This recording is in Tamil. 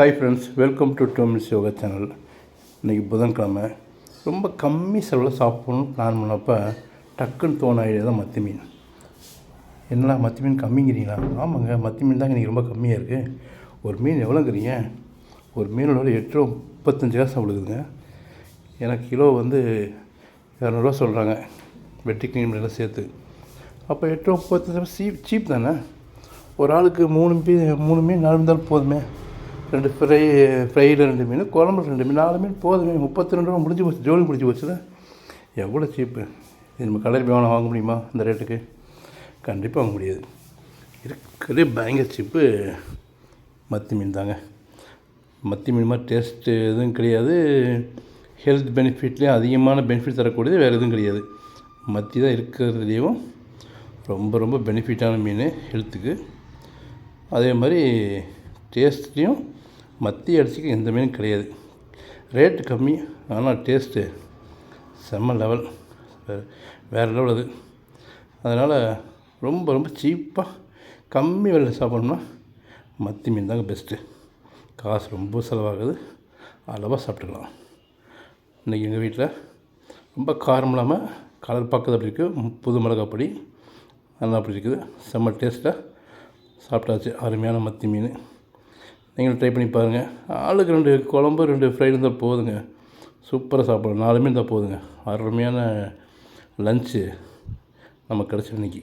ஹாய் ஃப்ரெண்ட்ஸ் வெல்கம் டு டோமிஸ் யோகா சேனல் இன்றைக்கி புதன்கிழமை. ரொம்ப கம்மி செலவில் சாப்பிடணும்னு பிளான் பண்ணப்போ டக்குன்னு தோண ஐடியா தான் மத்தி மீன். என்னடா மத்தி மீன் கம்மிங்கிறீங்களா? ஆமாங்க மத்தி மீன் தாங்க இன்றைக்கி ரொம்ப கம்மியாக இருக்குது ஒரு மீன் எவ்வளோங்கிறீங்க? ஒரு மீனோட எட்டு ரூபா முப்பத்தஞ்சு காசு அவ்வளோக்குதுங்க எனக்கு கிலோ வந்து இரநூறுவா சொல்கிறாங்க வெட்டி கிளீன் எல்லாம் சேர்த்து. அப்போ எட்டு ரூபா முப்பத்தஞ்சு சீப் சீப் தானே? ஒரு ஆளுக்கு மூணு மீன் மூணு மீன் நாலு மீன் போதுமே. ரெண்டு ஃப்ரை ஃப்ரையில் ரெண்டு மீன் குழம்பு ரெண்டு மீன் நாலு மீன் போதுமே முப்பத்தி ரெண்டு ரூபா முடிஞ்சு போச்சு ஜோலி முடிஞ்சு போச்சுல. எவ்வளோ சீப்பு இது நம்ம கலர் போய் வாங்க வாங்க முடியுமா இந்த ரேட்டுக்கு? கண்டிப்பாக வாங்க முடியாது. இருக்கிறதே பயங்கர சீப்பு மத்தி மீன் தாங்க. மத்தி மீன் மாதிரி டேஸ்ட்டு எதுவும் கிடையாது. ஹெல்த் பெனிஃபிட்லேயும் அதிகமான பெனிஃபிட் தரக்கூடியது வேறு எதுவும் கிடையாது. மத்தி தான் இருக்கிறதுலேயும் ரொம்ப ரொம்ப பெனிஃபிட்டான மீன் ஹெல்த்துக்கு அதே மாதிரி டேஸ்ட்லேயும் மத்தி அரிசிக்கு எந்த மீனும் கிடையாது. ரேட்டு கம்மி ஆனால் டேஸ்ட்டு செம்ம லெவல் வேறு வேறு லெவல் அது. அதனால் ரொம்ப ரொம்ப சீப்பாக கம்மி விலையில் சாப்பிட்ணும்னா மத்தி மீன் தாங்க பெஸ்ட்டு காசு ரொம்ப செலவாகுது. அளவாக சாப்பிட்டுக்கலாம். இன்றைக்கி எங்கள் வீட்டில் ரொம்ப காரம் இல்லாமல் கலர் பார்க்குறது அப்படி இருக்குது புது மிளகாய் பொடி. நல்லா அப்படி இருக்குது செம்ம டேஸ்ட்டாக சாப்பிட்டாச்சு. அருமையான மத்தி மீன். நீங்களும் ட்ரை பண்ணி பாருங்கள் ஆளுக்கு ரெண்டு குழம்பு ரெண்டு ஃப்ரை இருந்தால் போதுங்க. சூப்பராக சாப்பிடலாம். நாலுமே இருந்தால் போதுங்க. அருமையான லஞ்சு நமக்கு கிடச்சி இன்னைக்கு.